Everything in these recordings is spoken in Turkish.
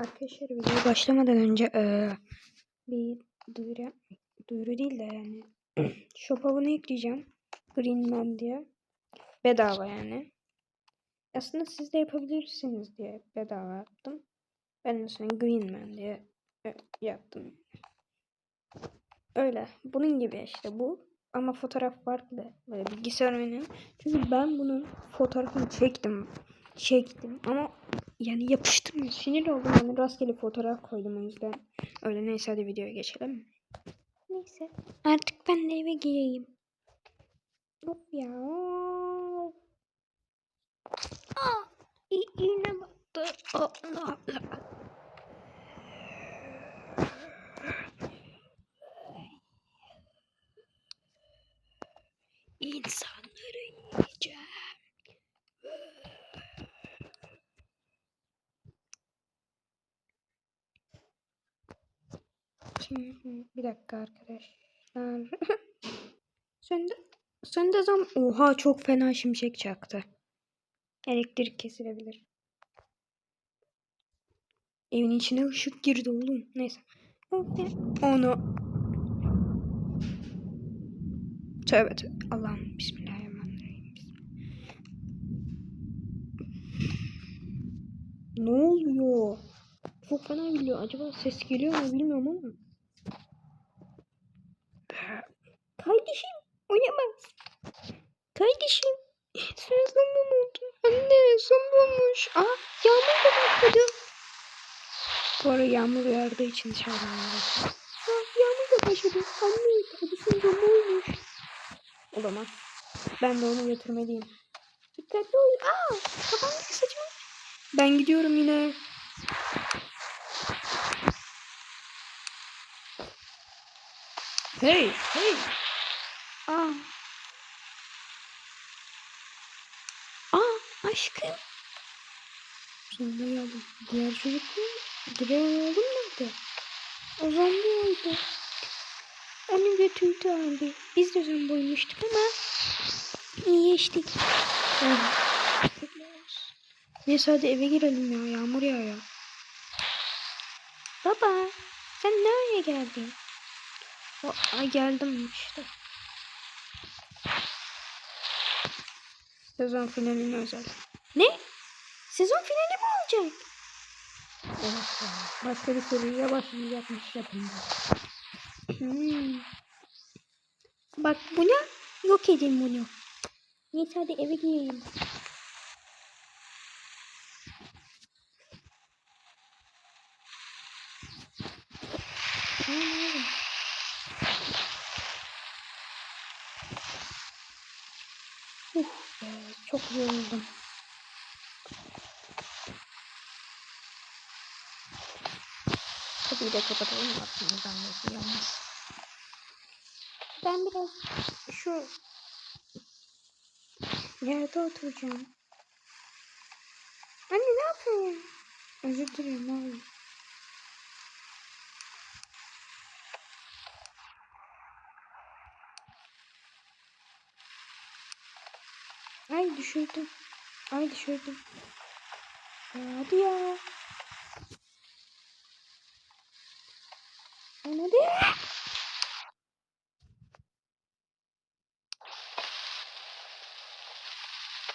Arkadaşlar videoya başlamadan önce eee, bir duyuru, duyuru değil de yani shop avını ekleyeceğim. Green Man diye. Bedava yani. Aslında siz de yapabilirsiniz diye bedava yaptım. Ben mesela Green Man diye e, yaptım. Öyle. Bunun gibi işte bu. Ama fotoğraf farklı. Böyle bilgisayar oyunu. Çünkü ben bunun fotoğrafını çektim. Çektim ama yani yapıştırmıyor. Sinir oldum. Yani rastgele fotoğraf koydum o yüzden. Öyle neyse hadi videoya geçelim. Neyse. Artık ben de eve gireyim. Of ya. Aa, i- iğne battı. Allah Allah. İnsanları bir dakika arkadaşlar. Söndü. Söndü zam. Oha çok fena şimşek çaktı. Elektrik kesilebilir. Evin içine ışık girdi oğlum. Neyse. Onu. Tövbe tövbe. Allah'ım bismillahirrahmanirrahim. Ne oluyor? Çok fena geliyor. Acaba ses geliyor mu bilmiyorum ama. Uyamaz. Kardeşim sen zaman oldun. Anne son olmuş. Aa yağmur da başladı. Bu ara yağmur yağdığı için dışarıdan. Aa yağmur da başladı. Anne kardeşim zaman olmuş. Olamaz. Ben de onu götürmeliyim. Dikkatli ol. Aa kafamdaki saçma. Ben gidiyorum yine. Hey, hey. Aa. Aa, aşkım. Sonunda geldim. Diğer çocuk mu? Diğer oğlum nerede? Ozan orada. Onu götürdü abi. Biz de zombi olmuştuk ama iyi geçtik. Neyse hadi eve girelim ya. Yağmur yağıyor. Baba sen nereye geldin? O, ay geldim işte. Sezon finaline özel. Ne? Sezon finali mi olacak? Evet. Başka bir seriye başlayacakmış yapımda. Hmm. Bak buna yok edin bunu. Neyse hadi eve gireyim. Tamam. Uf çok yoruldum. Kapıyı da kapatalım aklımızdan da yalnız. Ben biraz şu yerde oturacağım. Anne ne yapıyorsun? Özür dilerim abi. Ay düşürdüm. Ay düşürdüm. Hadi ya. Hadi.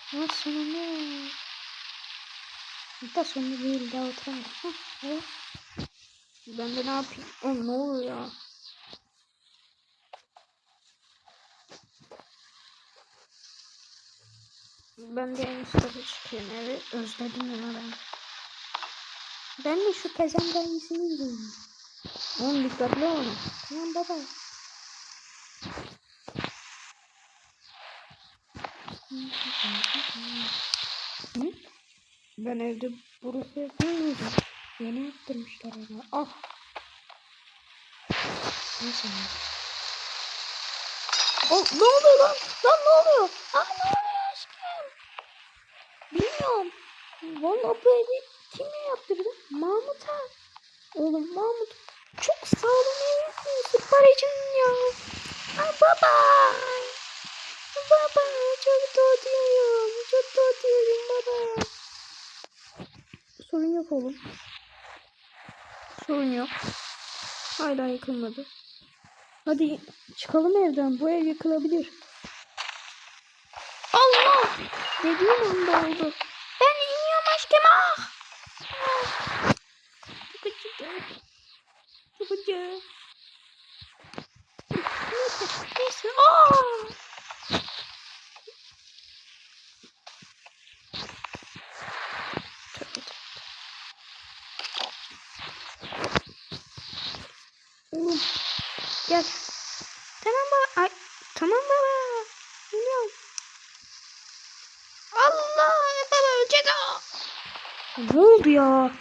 Ha sonunda. Hatta sonunda değil daha oturamadım. Ben de ne yapayım? Oğlum ne oluyor ya? Ben de en üst kata çıkıyorum evi. Özledim ya ben. Ben de şu pezenden iyisini izleyeyim. Oğlum dikkatli olun. Tamam baba. Hı? Ben evde burası yapmıyordum. Yeni yaptırmışlar ama. Ah. Neyse. Oh, ne oluyor lan? Lan ne oluyor? Ah ne oluyor? Bilmiyorum. Vallahi bu evi kimle yaptırdı? Mahmut'a. Oğlum Mahmut çok sağlam ev yapıyorsun para için ya. Aa, baba. Baba çok doğduyum. Çok doğduyum baba. Sorun yok oğlum. Sorun yok. Hala yıkılmadı. Hadi çıkalım evden. Bu ev yıkılabilir. Allah! Dediğim anda oldu. Ben iniyorum aşkım. Ah! Ah! Çok acıdı. Çok acı. Neyse. Neyse. Aa! Tövbe tövbe. Oğlum. Gel. Tamam baba. Ay, tamam baba. Geliyorum. 目标